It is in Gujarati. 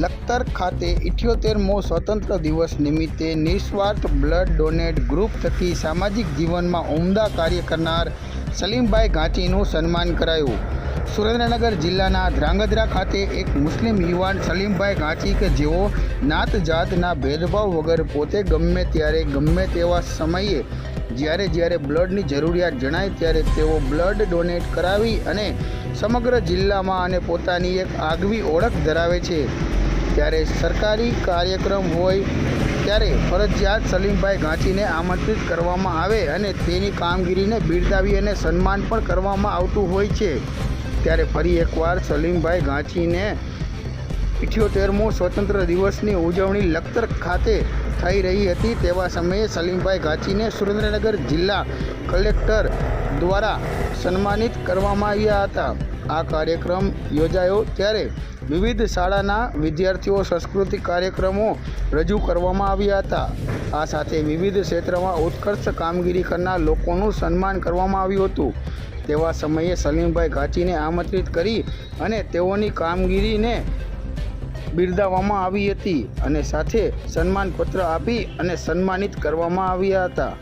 લખતર ખાતે ઇઠ્યોતેરમો સ્વતંત્ર દિવસ નિમિત્તે નિસ્વાર્થ બ્લડ ડોનેટ ગ્રુપ થકી સામાજિક જીવનમાં ઉમદા કાર્ય કરનાર સલીમભાઈ ઘાંચીનું સન્માન કરાયું. સુરેન્દ્રનગર જિલ્લાના ધ્રાંગધ્રા ખાતે એક મુસ્લિમ યુવાન સલીમભાઈ ઘાંચી કે જેઓ નાત જાતના ભેદભાવ વગર પોતે ગમે ત્યારે, ગમે તેવા સમયે, જ્યારે જ્યારે બ્લડની જરૂરિયાત જણાય ત્યારે તેઓ બ્લડ ડોનેટ કરાવી અને સમગ્ર જિલ્લામાં અને પોતાની એક આગવી ઓળખ ધરાવે છે. ત્યારે સરકારી કાર્યક્રમ હોય ત્યારે ફરજિયાત સલીમભાઈ ગાંચીને આમંત્રિત કરવામાં આવે અને તેની કામગીરીને બિરદાવી અને સન્માન પણ કરવામાં આવતું હોય છે. ત્યારે ફરી એકવાર સલીમભાઈ ગાંચીને ઇઠ્યોતેરમો સ્વતંત્ર દિવસની ઉજવણી લખતર ખાતે થઈ રહી હતી તેવા સમયે સલીમભાઈ ઘાંચીને સુરેન્દ્રનગર જિલ્લા કલેક્ટર દ્વારા સન્માનિત કરવામાં આવ્યા હતા. આ કાર્યક્રમ યોજાયો ત્યારે વિવિધ શાળાના વિદ્યાર્થીઓ સાંસ્કૃતિક કાર્યક્રમો રજૂ કરવામાં આવ્યા હતા. આ સાથે વિવિધ ક્ષેત્રમાં ઉત્કર્ષ કામગીરી કરનાર લોકોનું સન્માન કરવામાં આવ્યું હતું. તેવા સમયે સલીમભાઈ ઘાચીને આમંત્રિત કરી અને તેઓની કામગીરીને બિરદાવવામાં આવી હતી અને સાથે સન્માનપત્ર આપી અને સન્માનિત કરવામાં આવ્યા હતા.